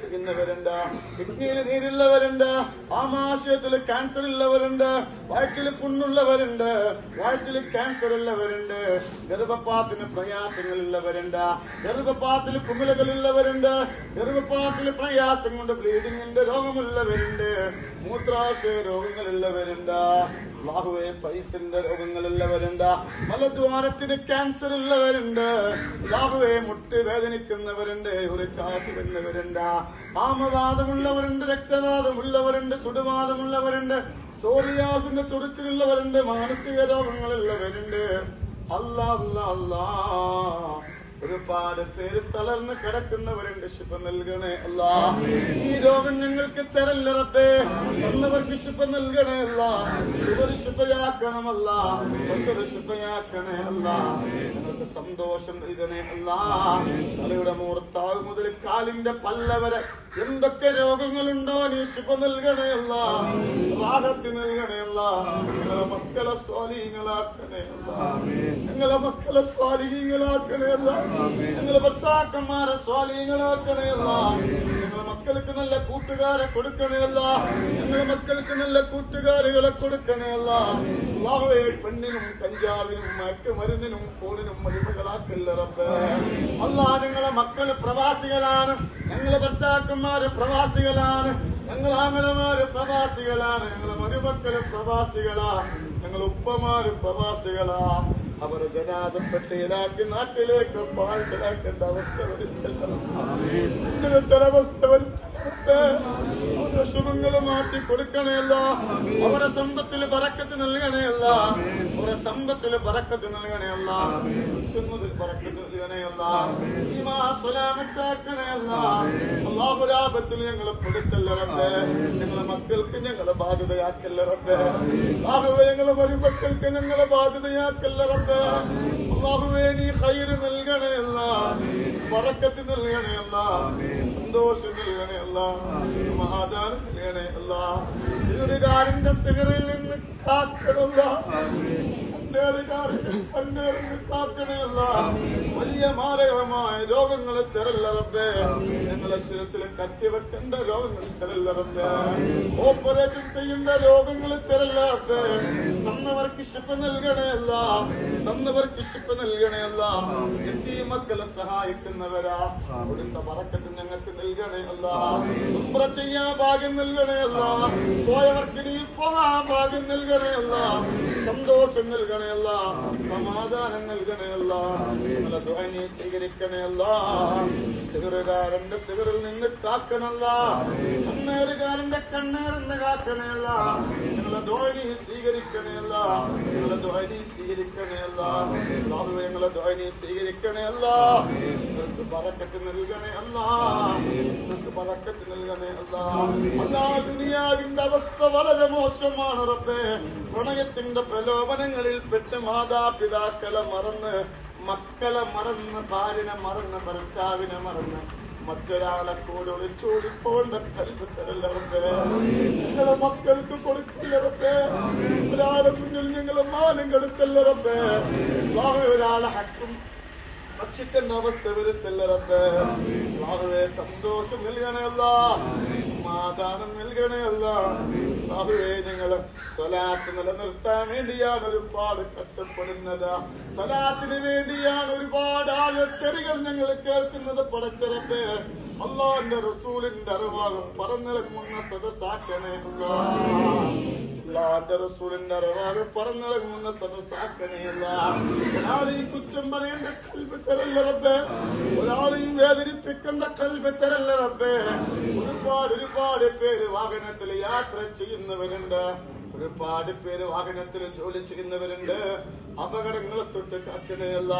ചെയ്യുന്നവരുണ്ട് കിഡ്നിയിൽ നീരുള്ളവരുണ്ട്. ആമാശയത്തിൽ ക്യാൻസർ ഉള്ളവരുണ്ട്. വയറ്റിൽ പുണ്ണുള്ളവരുണ്ട്. വയറ്റിൽ ക്യാൻസർ ഉള്ളവരുണ്ട്. ഗർഭപാത്തിന് പ്രയാസങ്ങളുള്ളവരുണ്ട് ഗർഭപാത്തിൽ കുമിളകളുള്ളവരുണ്ട് ഗർഭപാത്തിൽ പ്രയാസം കൊണ്ട് ബ്ലീഡിങ്ങിന്റെ രോഗമുള്ളവരുണ്ട്. മൂത്രാശയ രോഗങ്ങളുള്ളവരുണ്ട് ബാഹുവെ പൈസന്റെ രോഗങ്ങളുള്ളവരുണ്ട് മലദ്വാരത്തിന് ക്യാൻസർ ഉള്ളവരുണ്ട്. ബാഹുവെ മുട്ട് വേദനിക്കുന്നവരുണ്ട്. ഒരു കാശ് വരുന്നവരുണ്ട് ആമവാദമുള്ളവരുണ്ട് രക്തവാദമുള്ളവരുണ്ട് ചുടുവാദമുള്ളവരുണ്ട് സോറിയാസിന്റെ ചുടുത്തിലുള്ളവരുണ്ട് മാനസിക രോഗങ്ങളുള്ളവരുണ്ട്. അല്ലാ അല്ലാ ഒരുപാട് പേര് തളർന്ന് കിടക്കുന്നവരുണ്ട്. ശുഭം നൽകണേ അല്ല. ഈ രോഗം ഞങ്ങൾക്ക് തരല്ല റബ്ബേ. ശുഭം നൽകണേ അല്ല. ഷുഗർ ശുഭയാക്കണമല്ല പ്രഷർ ശുഭയാക്കണേ അല്ല. ഞങ്ങൾക്ക് സന്തോഷം നൽകണേ അല്ല. തലയുടെ മൂർത്താവ് മുതൽ കാലിന്റെ പല്ലവരെ എന്തൊക്കെ രോഗങ്ങളുണ്ടോ നീ ശുഭ നൽകണയല്ല റാഹത്ത് നൽകണേ അല്ല. ഞങ്ങളെ മക്കളെ സ്വാധീനങ്ങളാക്കണേ അല്ല. ഞങ്ങളെ മക്കളെ സ്വാധീനങ്ങളാക്കണേ അല്ല. ഞങ്ങളെ ഭർത്താക്കന്മാരെ സ്വാധീനങ്ങളാക്കണേ അല്ല ഞങ്ങളെ മക്കൾക്ക് നല്ല കൂട്ടുകാരെ കൊടുക്കണേ അല്ല ഞങ്ങളെ മക്കൾക്ക് നല്ല കൂട്ടുകാരികളെ കൊടുക്കണേ അല്ല അല്ലാഹുവേ പെണ്ണിനും കഞ്ചാവിനും മയക്കുമരുന്നിനും ഫോണിനും അടിമകളാക്കല്ല റബ്ബേ അല്ലാ ഞങ്ങളെ മക്കൾ പ്രവാസികളാണ് ഞങ്ങളെ ഭർത്താക്കന്മാര് പ്രവാസികളാണ് ഞങ്ങൾ ആമലമാര് പ്രവാസികളാണ് ഞങ്ങളെ മരുമക്കൾ പ്രവാസികളാ ഞങ്ങൾ ഉപ്പമാര് പ്രവാസികളാ അവരെ ജനാദപ്പെട്ടിയിലാക്കി നാട്ടിലേക്ക് പാഴ്ചലാക്കേണ്ട അവസ്ഥ വരുന്നില്ല. ഒരവസ്ഥ വരുത്തേ അവരുടെ മാറ്റി കൊടുക്കണേയല്ല. അവരുടെ സമ്പത്തിൽ പറക്കത്ത് നൽകണേല്ല അവരുടെ സമ്പത്തിൽ പറക്കത്ത് നൽകണേയല്ല. കിട്ടുന്നതിൽ പറക്കത്ത് നൽകണേയല്ല. ഈമാസലാമച്ചാക്കണേയല്ല അള്ളാഹുരാപത്തിൽ ഞങ്ങളെ റബ്ബേ ഞങ്ങളെ മക്കൾക്ക് ഞങ്ങളെ ബാധ്യതയാക്കല്ല റബ്ബേ ഞങ്ങളെ മരുമക്കൾക്ക് ഞങ്ങളെ ബാധ്യതയാക്കല്ല നീ അള്ളാഹുവേ നൽകണേ ഹൈറ് പറക്കത്ത് നൽകണേയല്ല സന്തോഷം നൽകണേയല്ല സമാധാനം നൽകണേയല്ല സിഗറുകാരന്റെ സിഗറിൽ നിന്ന് കാക്കണല്ല വലിയ മാരകമായ രോഗങ്ങളെ തരല്ല റബ്ബേ ഞങ്ങളെ ശരീരത്തിൽ കത്തിവെക്കേണ്ട രോഗങ്ങൾ തരല്ല റബ്ബേ ഓപ്പറേഷൻ ചെയ്യേണ്ട രോഗങ്ങൾ തരല്ല റബ്ബേ തന്നവർക്ക് ശിപ്പ് നൽകണയല്ല. തന്നവർക്ക് ശിപ്പ് നൽകണയല്ല. എത്തി മക്കളെ സഹായിക്കുന്നവരാ. കൊടുത്ത പറക്കത്ത് ഞങ്ങൾക്ക് നൽകണയല്ല. ഉംറ ചെയ്യാൻ ഭാഗ്യം നൽകണേയല്ല. പോയവർക്ക് നീ പോകാൻ ഭാഗ്യം നൽകണയല്ല. സന്തോഷം നൽകണേയല്ല. സമാധാനം നൽകണേയല്ല. നിങ്ങളെ ദുആ നീ സ്വീകരിക്കണേയല്ല. സിഗറുകാരന്റെ സിഗറിൽ നിന്ന് കാക്കണല്ല നൽകണേ നൽകണേ അവസ്ഥ വളരെ മോശമാണ് റബ്ബേ. പ്രണയത്തിന്റെ പ്രലോഭനങ്ങളിൽ പെട്ട് മാതാപിതാക്കളെ മറന്ന് മക്കളെ മറന്ന് ഭാര്യനെ മറന്ന് ഭർത്താവിനെ മറന്ന് മറ്റൊരാളെ കൽവ് തരല്ലറപ്പേ നിങ്ങളെ മക്കൾക്ക് കൊടുക്കല്ലറപ്പേ ഒരാളെ മുന്നിൽ നിങ്ങളെ മാനം കെടുക്കല്ലറപ്പേ ഒരാളെ ഹക്കും ഭക്ഷിക്കേണ്ട അവസ്ഥ വരുത്തല്ലറപ്പേ സന്തോഷം നൽകണയല്ല സമാധാനം നൽകണയല്ല അല്ലാഹുവേ ഞങ്ങൾ സ്വലാത്ത് നിലനിർത്താൻ വേണ്ടിയാണ് ഒരുപാട് കഷ്ടപ്പെടുന്നത്. സ്വലാത്തിന് വേണ്ടിയാണ് ഒരുപാട് ആഴത്തെറികൾ ഞങ്ങൾ കേൾക്കുന്നത് പടച്ചിറത്ത് അള്ളാന്റെ റസൂലിന്റെ അറിവാകും പറഞ്ഞിറങ്ങുന്ന സദസാക്കണേ അല്ലാ അള്ളാന്റെ റസൂലിന്റെ അറിവാകെ പറന്നിറങ്ങുന്ന സദസാക്കണേയല്ല ഒരാളെയും കുറ്റം പറയേണ്ട കൽവ് തരല്ല റബ്ബേ. ഒരാളെയും വേദനിപ്പിക്കേണ്ട കൽവ് തരല്ല റബ്ബേ. ഒരുപാട് ഒരുപാട് പേര് വാഹനത്തിൽ യാത്ര ചെയ്യുന്നവരുണ്ട്. ഒരുപാട് പേര് വാഹനത്തിൽ ജോലി ചെയ്യുന്നവരുണ്ട്. അപകടങ്ങളെ തൊട്ട് കാക്കണേയല്ല